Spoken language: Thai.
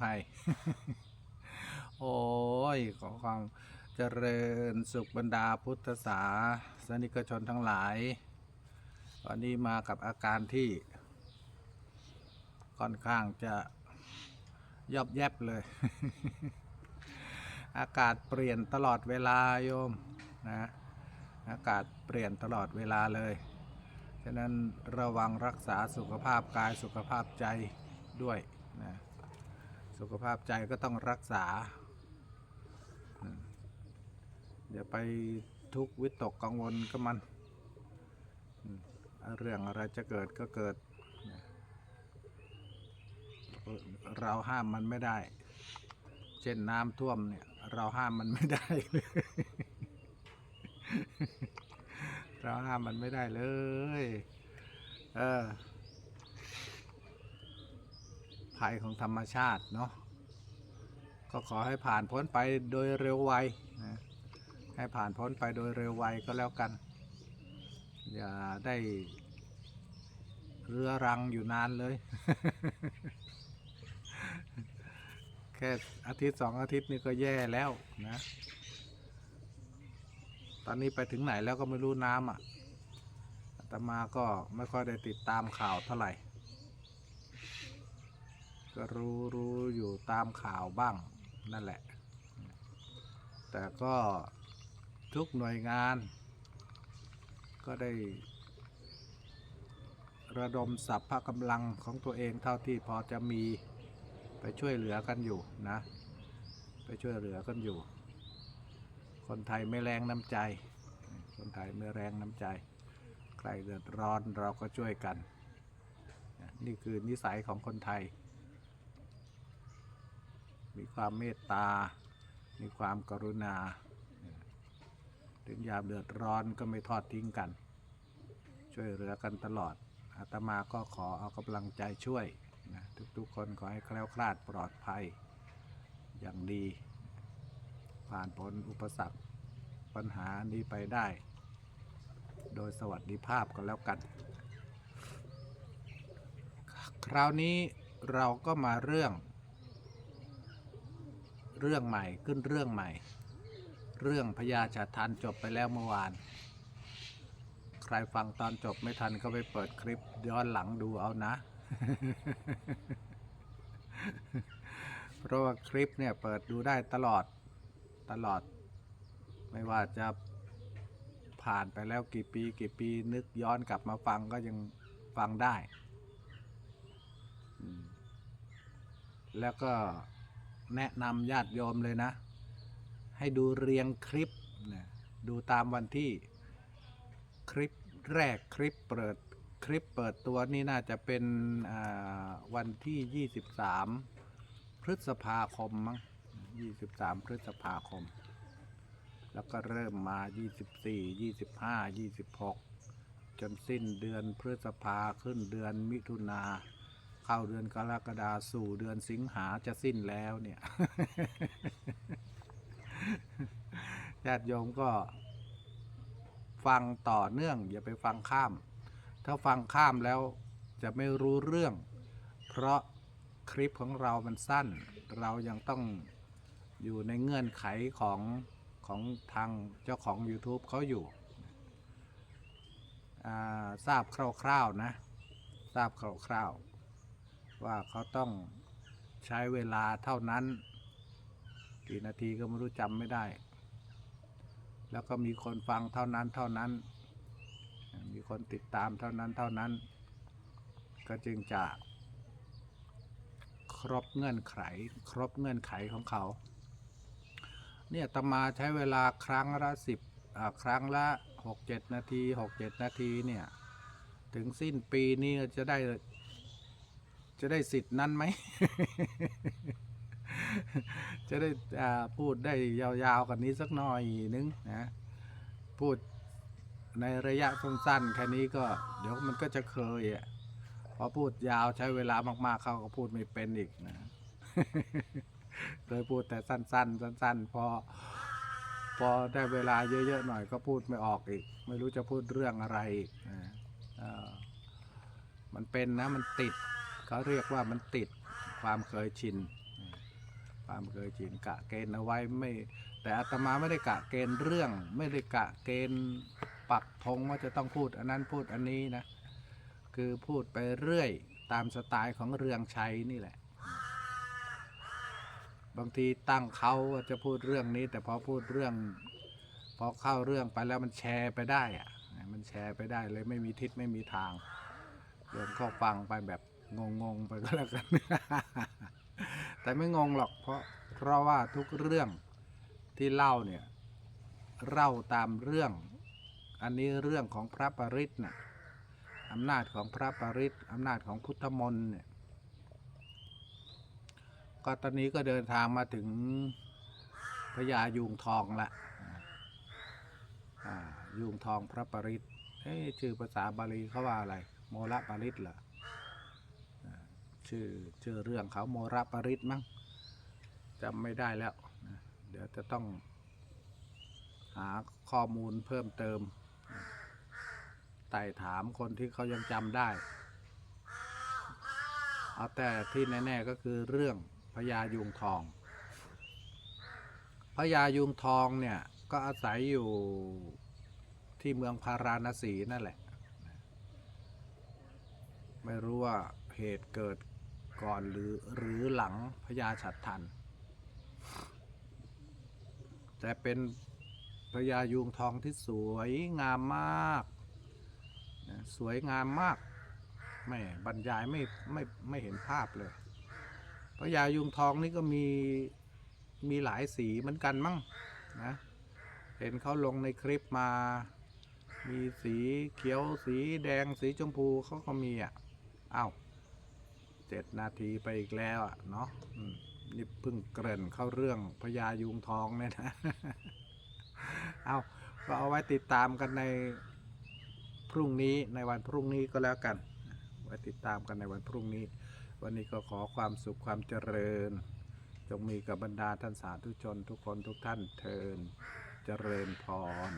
ภัย โอ้ย ขอความเจริญสุขบรรดาพุทธศาสนิกชนทั้งหลาย วันนี้มากับอาการที่ ค่อนข้างจะยอบแยบเลย อากาศเปลี่ยนตลอดเวลาโยมนะ อากาศเปลี่ยนตลอดเวลาเลยฉะนั้นระวังรักษาสุขภาพกายสุขภาพใจด้วยนะ สุขภาพใจก็ต้องรักษาอย่าไปทุกวิตกกังวลกับมัน เรื่องอะไรจะเกิดก็เกิด เราห้ามมันไม่ได้ เช่นน้ำท่วมเนี่ย เราห้ามมันไม่ได้เลยเราห้ามมันไม่ได้เลย เออ ภัยของธรรมชาติเนาะก็ขอให้ผ่านพ้นไปโดยเร็วไวนะให้ผ่านพ้นไปโดยเร็วไวก็แล้วกัน อย่าได้เรือรังอยู่นานเลย แค่อาทิตย์สองอาทิตย์นี่ก็แย่แล้วนะ ตอนนี้ไปถึงไหนแล้วก็ไม่รู้น้ำอะตมาก็ไม่ค่อยได้ติดตามข่าวเท่าไหร่ ก็รู้รู้อยู่ตามข่าวบ้างนั่นแหละ แต่ก็ทุกหน่วยงาน ก็ได้ ระดมสัพพะกำลังของตัวเองเท่าที่พอจะมีไปช่วยเหลือกันอยู่นะ ไปช่วยเหลือกันอยู่ คนไทยไม่แรงน้ำใจ คนไทยไม่แรงน้ำใจ ใครเดือดร้อนเราก็ช่วยกัน นี่คือนิสัยของคนไทย มีความเมตตา มีความกรุณา ถึงยามเดือดร้อนก็ไม่ทอดทิ้งกัน ช่วยเหลือกันตลอด อาตมาก็ขอเอากำลังใจช่วยนะทุกๆคนขอให้แคล้วคลาดปลอดภัยอย่างดี ผ่านพ้นอุปสรรคปัญหานี้ไปได้ โดยสวัสดิภาพก็แล้วกัน คราวนี้เราก็มาเรื่อง เรื่องใหม่ขึ้นเรื่องใหม่ เรื่องพญาชาทันจบไปแล้วเมื่อวาน ใครฟังตอนจบไม่ทันก็ไปเปิดคลิปย้อนหลังดูเอานะ เพราะว่าคลิปเนี่ยเปิดดูได้ตลอดตลอด ไม่ว่าจะผ่านไปแล้วกี่ปีกี่ปีนึกย้อนกลับมาฟังก็ยังฟังได้ แล้วก็ แนะนำญาติโยมเลยนะ ให้ดูเรียงคลิปนะดูตามวันที่คลิปแรกคลิปเปิดคลิปเปิดตัวนี่น่าจะเป็นวันที่ 23 พฤษภาคมมั้ง23 พฤษภาคม แล้วก็เริ่มมา 24 25 26 จนสิ้นเดือนพฤษภาขึ้นเดือนมิถุนา เข้าเดือนกรกฎาสู่เดือนสิงหาจะสิ้นแล้วเนี่ยญาติโยมก็ ฟังต่อเนื่อง อย่าไปฟังข้าม ถ้าฟังข้ามแล้วจะไม่รู้เรื่อง เพราะคลิปของเรามันสั้น เรายังต้องอยู่ในเงื่อนไขของของทางเจ้าของ YouTube เขาอยู่ทราบคร่าวๆนะ ทราบคร่าวๆ ว่าเขาต้องใช้เวลาเท่านั้น กี่นาทีก็ไม่รู้จำไม่ได้ แล้วก็มีคนฟังเท่านั้นเท่านั้น มีคนติดตามเท่านั้นเท่านั้น ก็จึงจะครบเงื่อนไข ครบเงื่อนไขของเขา เนี่ยตมาใช้เวลาครั้งละสิบครั้งละหกเจ็ดนาทีหกเจ็ดนาทีเนี่ย ถึงสิ้นปีนี้จะได้ จะได้สิทธิ์นั้นไหม จะได้พูดได้ยาวๆกันนี้สักหน่อยนึงนะ พูดในระยะสั้นๆแค่นี้ก็เดี๋ยวมันก็จะเคยอะพอพูดยาวใช้เวลามากๆเขาก็พูดไม่เป็นอีกนะเคยพูดแต่สั้น ๆ สั้น ๆ พอ พอได้เวลาเยอะ ๆ หน่อยก็พูดไม่ออกอีก ไม่รู้จะพูดเรื่องอะไรอีกนะมันเป็นนะมันติด เขาเรียกว่ามันติดความเคยชิน ความเคยชินกะเกณฑ์เอาไว้ไม่ แต่อาตมาไม่ได้กะเกณฑ์เรื่อง ไม่ได้กะเกณฑ์ปักธงว่าจะต้องพูดอันนั้นพูดอันนี้นะ คือพูดไปเรื่อยตามสไตล์ของเรืองชัยนี่แหละ บางทีตั้งเขาว่าจะพูดเรื่องนี้ แต่พอพูดเรื่อง พอเข้าเรื่องไปแล้วมันแชร์ไปได้อะมันแชร์ไปได้เลยไม่มีทิศไม่มีทางโยมก็ฟังไปแบบ งงๆไปก็แล้วกัน แต่ไม่งงหรอกเพราะเพราะว่าทุกเรื่องที่เล่าเนี่ยเล่าตามเรื่อง อันนี้เรื่องของพระปริตนะอำนาจของพระปริตอำนาจของพุทธมนต์เนี่ยก็ตอนนี้ก็เดินทางมาถึงพญายุงทองละยุงทองพระปริตเอ้ชื่อภาษาบาลีเขาว่าอะไร โมระปริตเหรอ ชื่อชื่อเรื่องเขาโมระปริตมั้งจำไม่ได้แล้วนะเดี๋ยวจะต้องหาข้อมูลเพิ่มเติม ไต่ถามคนที่เขายังจำได้ เอาแต่ที่แน่ๆก็คือเรื่องพญายุงทองพญายุงทองเนี่ย ก็อาศัยอยู่ที่เมืองพาราณสีนั่นแหละ ไม่รู้ว่าเหตุเกิด ก่อนหรือหรือหลังพญาฉัตรทัน แต่เป็นพญายุงทองที่สวยงามมาก สวยงามมากไม่บรรยายไม่ไม่ไม่เห็นภาพเลยพญายุงทองนี่ก็มีมีหลายสีเหมือนกันมั้งนะเห็นเขาลงในคลิปมา มีสีเขียวสีแดงสีชมพูเขาก็มีอะอ้าว เจ็ดนาทีไปอีกแล้วอะเนาะนี่เพิ่งเกริ่นเข้าเรื่องพญายุงทองเนี่ยนะ เอาก็เอาไว้ติดตามกันในพรุ่งนี้ในวันพรุ่งนี้ก็แล้วกัน ไว้ติดตามกันในวันพรุ่งนี้ วันนี้ก็ขอความสุขความเจริญ จงมีกับบรรดาท่านสาธุชนทุกคนทุกท่านเทินเจริญพร